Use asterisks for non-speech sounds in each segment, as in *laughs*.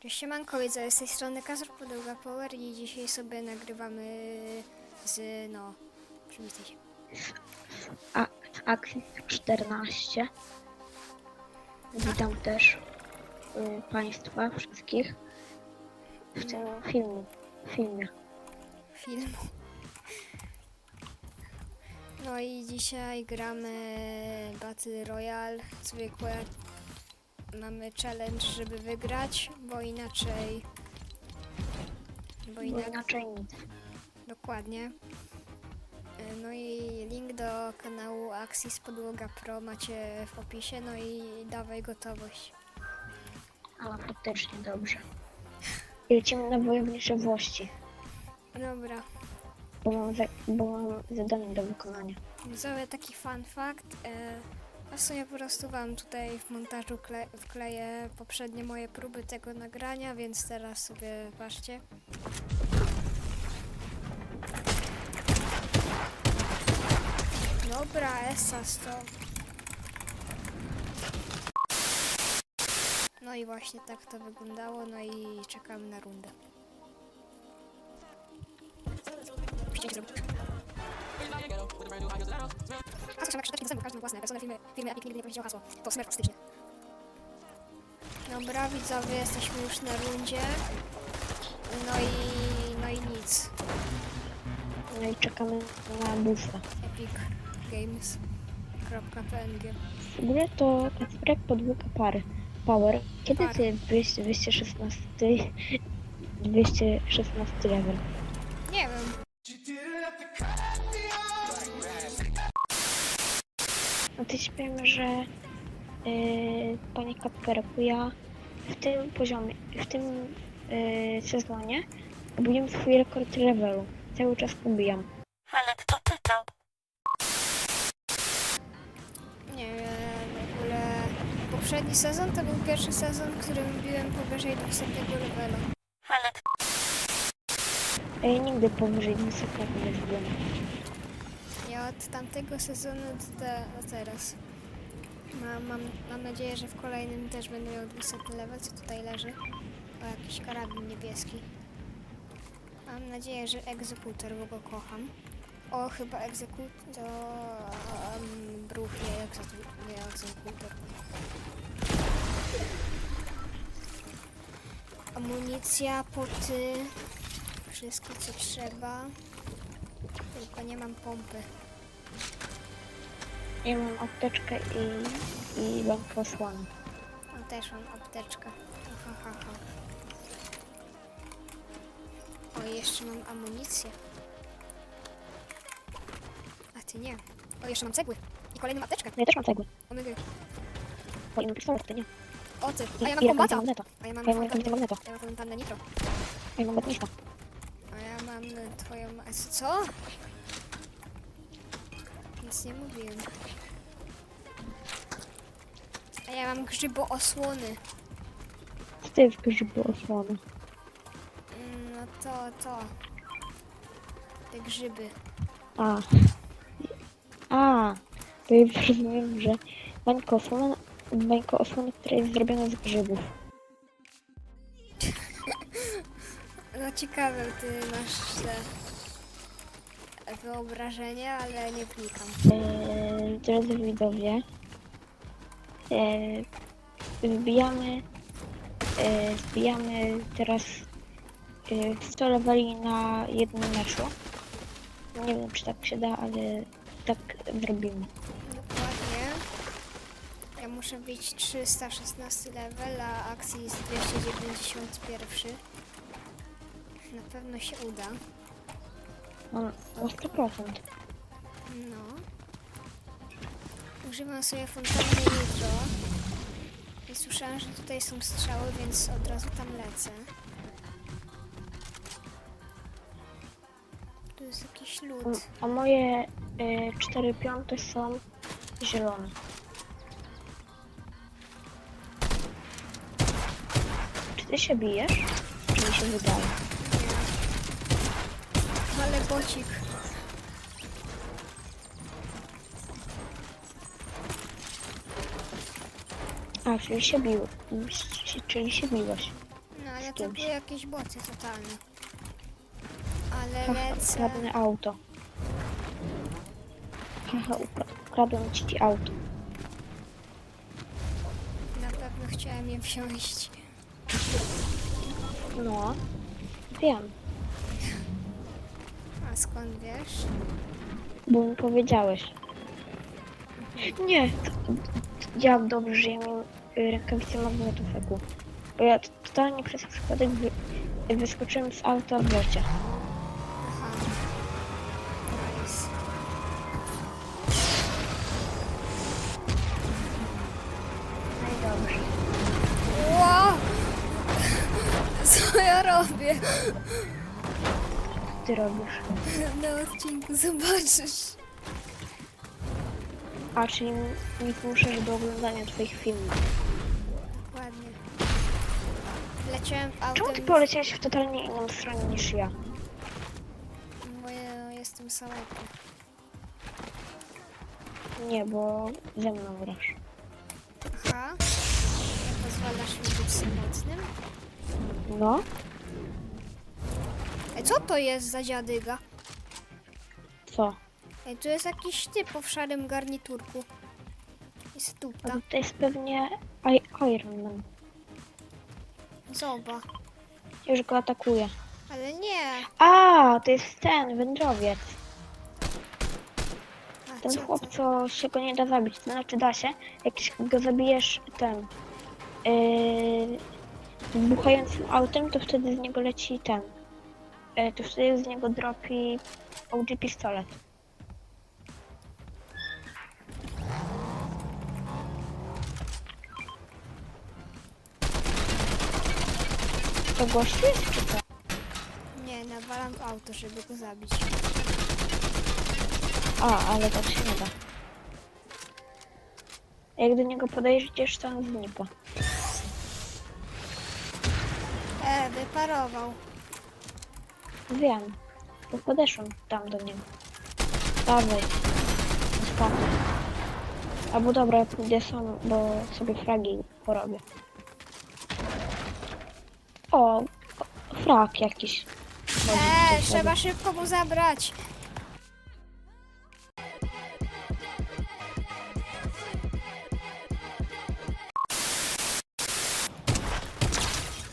Cześć siemanko, widzę z tej strony Kazor Podłoga Power i dzisiaj sobie nagrywamy z, no, przywitaj się. A, Akcji 14. Witam też y, Państwa wszystkich w tym filmu, filmie. filmu. No i dzisiaj gramy Battle Royale, zwykłe. Mamy challenge, żeby wygrać, bo inaczej... Bo Bo inaczej... inaczej nic. Dokładnie. E, No i link do kanału Axis Podłoga Pro macie w opisie, no i dawaj gotowość. Ale faktycznie dobrze. *laughs* Lecimy na wojownicze włości, Dobra, bo mam, za, bo mam zadanie do wykonania. widzowie taki fun fact. E, ja w sumie po prostu wam tutaj w montażu kle, wkleję poprzednie moje próby tego nagrania, więc teraz sobie patrzcie. Dobra, Essa 100. No i właśnie tak to wyglądało, no i czekamy na rundę. Hasło trzeba krzyczeć dostępu, każdy ma własne. Personel firmy, firmy Epic nigdy nie powiedział hasło. To smurf styczny. Dobra, widzowie, jesteśmy już na rundzie. No i, no i nic. No i czekamy na bufa. epicgames.png W ogóle to Kacprek podwójka pary. Power. Kiedy Pary. ty 200, 216 216 level? Nie wiem. Powiem, że yy, panie Kapkerku, ja w tym poziomie, w tym yy, sezonie pobiłem swój rekord levelu. Cały czas pobijam. Ale kto pytał? Nie wiem, w ogóle poprzedni sezon to był pierwszy sezon, w którym biłem powyżej 200 levela. Ale A ja nigdy powyżej 200 nie zbiłem. Ja od tamtego sezonu do, do teraz. Mam, mam, mam nadzieję, że w kolejnym też będę miał 200 level, co tutaj leży. O, jakiś karabin niebieski. Mam nadzieję, że egzekutor, bo go kocham. O, chyba egzekutor... Um, bruch, nie, egzekutor. Nie, egzekutor. Amunicja, poty, wszystko co trzeba. Tylko nie mam pompy. Ja mam apteczkę i, i bankę osłony. O, też mam apteczkę. Ha, ha, ha. O, jeszcze mam amunicję. A ty nie. O, jeszcze mam cegły. I kolejną apteczkę. No ja też mam cegły. Omygy. Bo inny pistolet, ty nie. O ty. A ja mam kombata. magneta. A ja mam ja mam rekord fontannę. magneta. A ja mam fontannę nitro. Ja mam batniszka. A ja mam y, twoją... a Co? Nic nie mówiłem. A ja mam grzybo osłony. Co to jest grzyby osłony? Mm, No to, to. Te grzyby. A. A. To ja rozumiem, że bańka osłony, bańka osłony, która jest zrobiona z grzybów. *laughs* No ciekawe, ty masz te wyobrażenie, ale nie wnikam. Eee, drodzy widzowie, eee, wbijamy, eee, wbijamy teraz eee, 100 leveli na jednym meczu. Nie wiem, czy tak się da, ale tak zrobimy. Dokładnie. Ja muszę być 316 level, a akcji jest 291. Na pewno się uda. No, na 100%. No. Używam sobie fontanny nitro. I słyszałam, że tutaj są strzały, więc od razu tam lecę. Tu jest jakiś lód. A moje 4 piąte są zielone. Czy ty się bijesz? Czy mi się wydaje? Ale bocik. A, czyli się bił. Czyli się biłeś. No Ale to kimś. były jakieś boty totalne. Ale Haha, lecę. ukradnę auto. Haha, ukra- ukradłem ci auto. Na pewno chciałem je wsiąść. No, wiem, skąd wiesz? bo mi powiedziałeś. Nie, to- jak dobrze, że ja miałem y, rękawice magnetofeku. Bo ja totalnie przez przypadek wy, wyskoczyłem z auta w locie. Aha. Nice. No i dobrze. Ło! *laughs* Co ja robię? Ty robisz. Na odcinku zobaczysz. A, czyli nie zmuszasz do oglądania twoich filmów. Ładnie. Leciałem Czemu ty autem, poleciałeś w totalnie inną stronę niż ja? bo ja jestem samotny. Nie, bo ze mną grasz. Aha. Nie pozwalasz mi być samotnym? No, Ej, co to jest za dziadyga? co? Ej, tu jest jakiś typ w szarym garniturku. Jest A to jest pewnie I Iron Man. Zoba. Już go atakuje. Ale nie. A, to jest ten wędrowiec. A Ten co chłop, to? co się go nie da zabić. To znaczy da się, jak go zabijesz ten yy, wybuchającym autem, to wtedy z niego leci ten. Yy, to wtedy z niego dropi OG pistolet. To gościu jest czy co? Nie, nawalam w auto, żeby go zabić. A, ale tak się nie da. Jak do niego podejdziesz, to on znika. E, wyparował. Wiem, bo podeszłam tam do niego. Dawaj. Spoko. Albo dobra, ja pójdę sam, bo sobie fragi porobię. O, frag jakiś. E, tutaj trzeba szybko mu zabrać.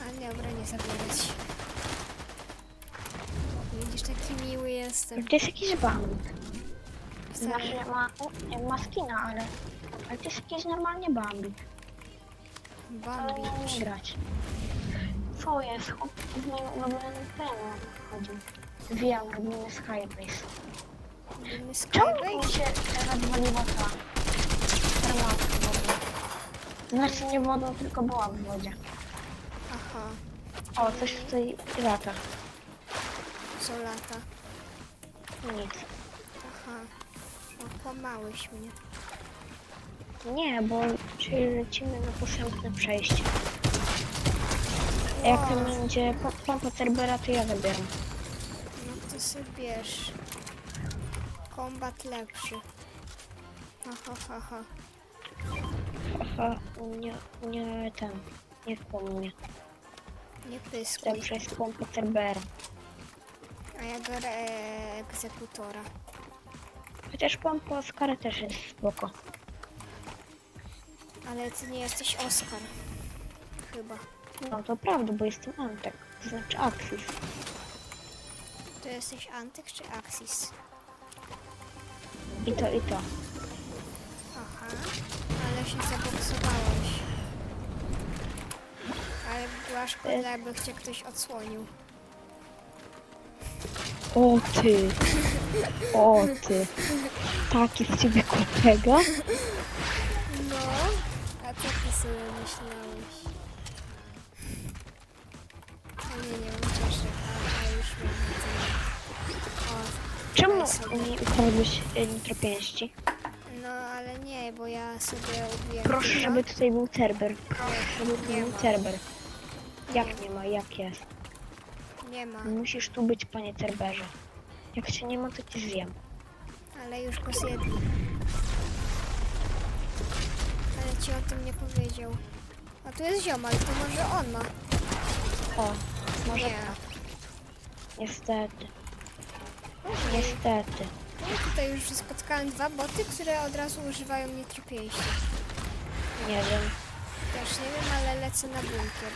A dobra, nie zabierać. Jestem. To jest jakiś bank. Wcale. Znaczy ma, nie ma skina, ale, ale to jest jakiś normalnie bambik. Ale Bambi. nie grać. Co jest? Chłop w moim ulubionym planu chodzi. Wiem, robimy Skybase. Robimy Czemu mi Skybase? się rozwaliła ta armatka wodna? Znaczy nie wodą, tylko była w wodzie. Aha, O, coś tutaj lata. co lata. Nic. Aha. Okłamałeś mnie. Nie, bo czyli lecimy na posępne przejście. A jak tam będzie po- pompa Cerbera, to ja zabieram. No to sobie bierz. Kombat lepszy. Ha, ha, ha, ha. Aha, nie, nie ten. Nie wpomnę mnie. Nie pyskuj. Lepsza jest pompa Cerbera. Biorę e, egzekutora. Chociaż pompa Oscara też jest spoko. Ale ty nie jesteś Oskar. Chyba. No to prawda, bo jestem Antek. To znaczy Axis. To jesteś Antyk czy Axis? I to, i to. Aha. Ale się zaboksowałeś. Ale była szkoda, jakby cię ktoś odsłonił. O ty! O ty! Taki z ciebie kolega? No. A co ty sobie myślałeś? A nie, nie mam czaszek, a, już mam tyle. O, Czemu mi ukradłeś y, nitropięści? No ale nie, bo ja sobie ubiłem. Proszę, żeby tutaj był Cerber. Proszę, żeby tu Nie był ma. Cerber. Jak nie ma, jak jest? Nie ma, Musisz tu być, panie Cerberze. Jak cię nie ma, to ci zjem. ale już go zjedli. Ale ci o tym nie powiedział. A tu jest ziomal, to może on ma. O, może Nie. tak. Niestety. Niestety. No, tutaj już spotkałem dwa boty, które od razu używają nitropięści. Nie wiem. Też nie wiem, ale lecę na bunkier.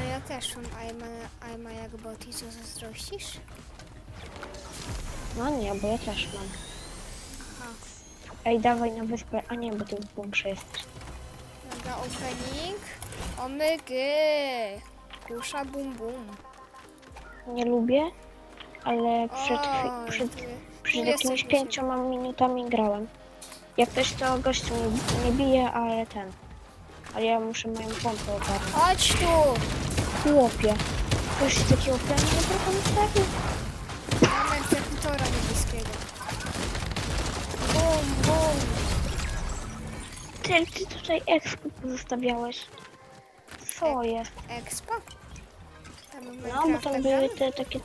No ja też mam aima, aima jak bot i co zazdrościsz? No nie, bo ja też mam. Aha. Ej, dawaj na wyspę. A nie, bo ty w bunkrze jesteś. Dobra, opening. Omygy! Kusza bum bum. Nie lubię, ale przed, chwi- przed, ty- przed jakimiś jesteś pięcioma minutami grałem. Jak ktoś to gościu nie, nie bije, ale ten. Ale ja muszę moją pompę ogarnąć. Chodź tu! Chłopie. Ktoś takiego planu nie trochę ustawił? Mam egzekutora niebieskiego. Bum, bum. Ty, ty tutaj expo pozostawiałeś. Co jest? Expo? Tam No, bo tam były te takie...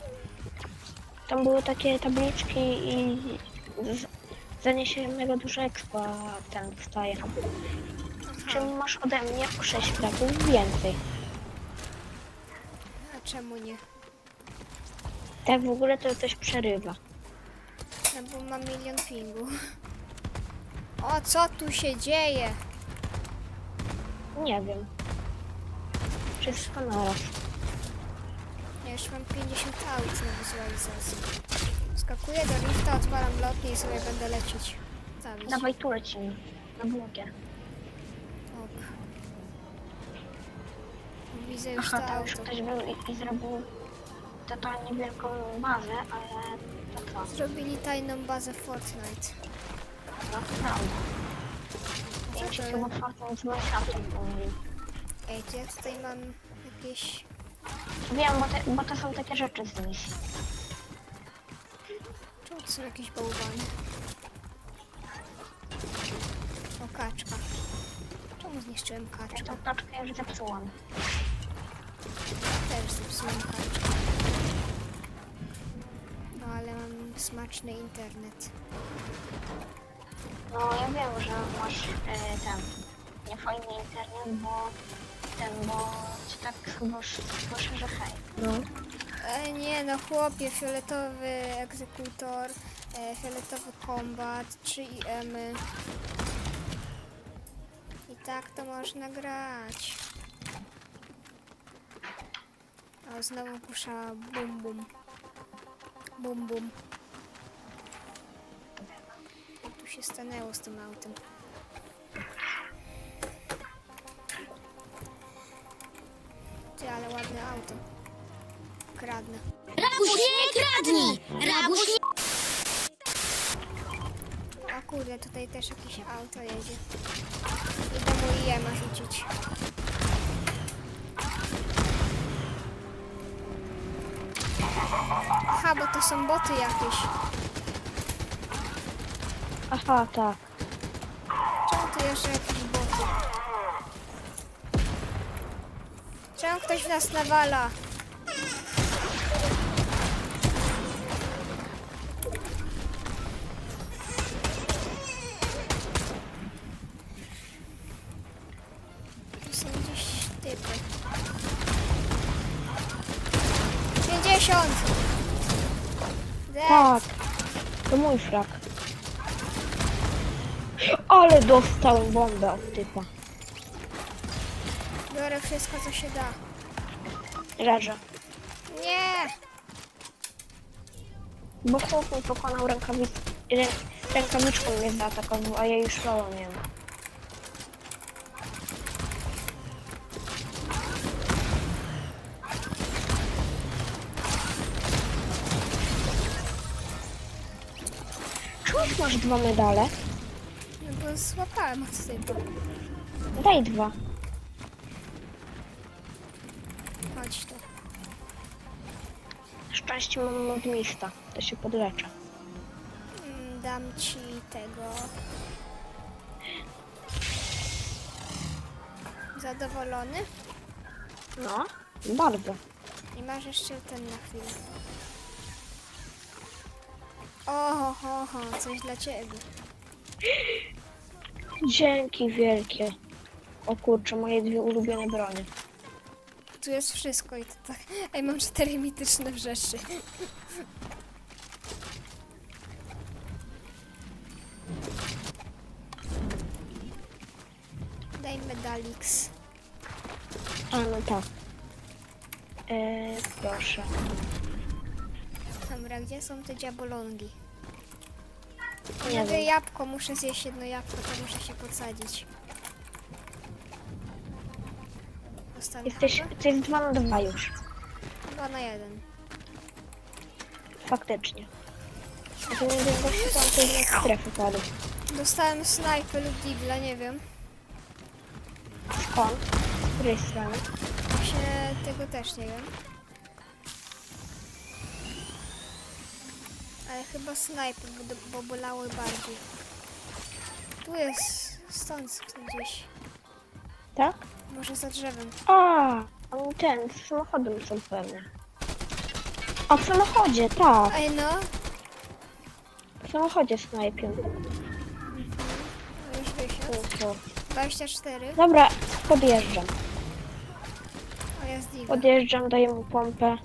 Tam były takie tabliczki i z, zaniesionego dużo expo a ten wstaje. Czemu masz ode mnie o 6 fragów więcej? Czemu nie? Tak w ogóle to coś przerywa. No bo mam milion pingu. O, co tu się dzieje? Nie wiem. Wszystko naraz. Ja już mam 50 aut na wizualizacji. Skakuję do lifta, odpalam lotnię i sobie będę lecieć. Zabić. Dawaj tu lecimy. Na bunkier. Widzę już Aha, to tam już auto. ktoś był i, i zrobił totalnie wielką bazę, ale to co? Zrobili tajną bazę Fortnite. No to prawda. Ja się chyba Fortnite z Minecraftem pomylił. Ej, to ja tutaj mam jakieś... Wiem, bo, te, bo to są takie rzeczy z misji. Czemu to są jakieś bałwany? O, kaczka. Czemu zniszczyłem Ja kaczkę? tą taczkę już zepsułam. Też zepsułem kaczkę. No ale mam smaczny internet. No ja wiem, że masz e, ten niefajny internet, bo ten, bo ci tak że hej. No. E, nie no chłopie, fioletowy egzekutor, e, fioletowy kombat, 3 IM. -y. I tak to można grać. A znowu kusza bum bum. Bum bum. Co tu się stanęło z tym autem? Ty, ale ładne auto. Kradnę. Rabuś nie kradnij! Rabuś nie... A kurde, tutaj też jakieś auto jedzie. Idę mu jema rzucić. To są boty jakieś. Aha, tak. Czemu tu jeszcze jakieś boty? Czemu ktoś w nas nawala? Mój frak. Ale dostałem bombę od typa. Biorę wszystko, co się da. Leżę. Nie! Bo chłop mi pokonał rękawic... rę... rękawiczką mnie zaatakował, a ja już mało miałem. Masz dwa medale? No bo złapałem od typa. Daj dwa. Chodź tu. Szczęście mam od mista, to się podleczę. Mm, Dam ci tego. Zadowolony? No, bardzo. I masz jeszcze ten na chwilę. Oho, ho, ho, coś dla ciebie. Dzięki wielkie. O kurczę, moje dwie ulubione bronie. Tu jest wszystko i to tak. Ej, mam cztery mityczne rzeczy. Daj medalix. A no tak. E, proszę. Dobra, gdzie są te diabolongi? Wiem. jabłko, muszę zjeść jedno jabłko, to muszę się podsadzić. Dostanę Jesteś, chyba? to jest 2 na 2 już. Dwa na jeden. Faktycznie. A to nie wiem, właśnie tam tej strefy padł. Dostałem snajpy lub digla, nie wiem. Skąd? Z której strony? Właśnie tego też nie wiem. Ale chyba snajpy, bo, bolały bardziej. Tu jest, stąd gdzieś. Tak? Może za drzewem. A, oni ten, z samochodem są pewnie. A w samochodzie, tak. Ej no, W samochodzie snajpią. no już wysiadł. Tu są. 24, Dobra, podjeżdżam. jest. Podjeżdżam, daję mu pompę.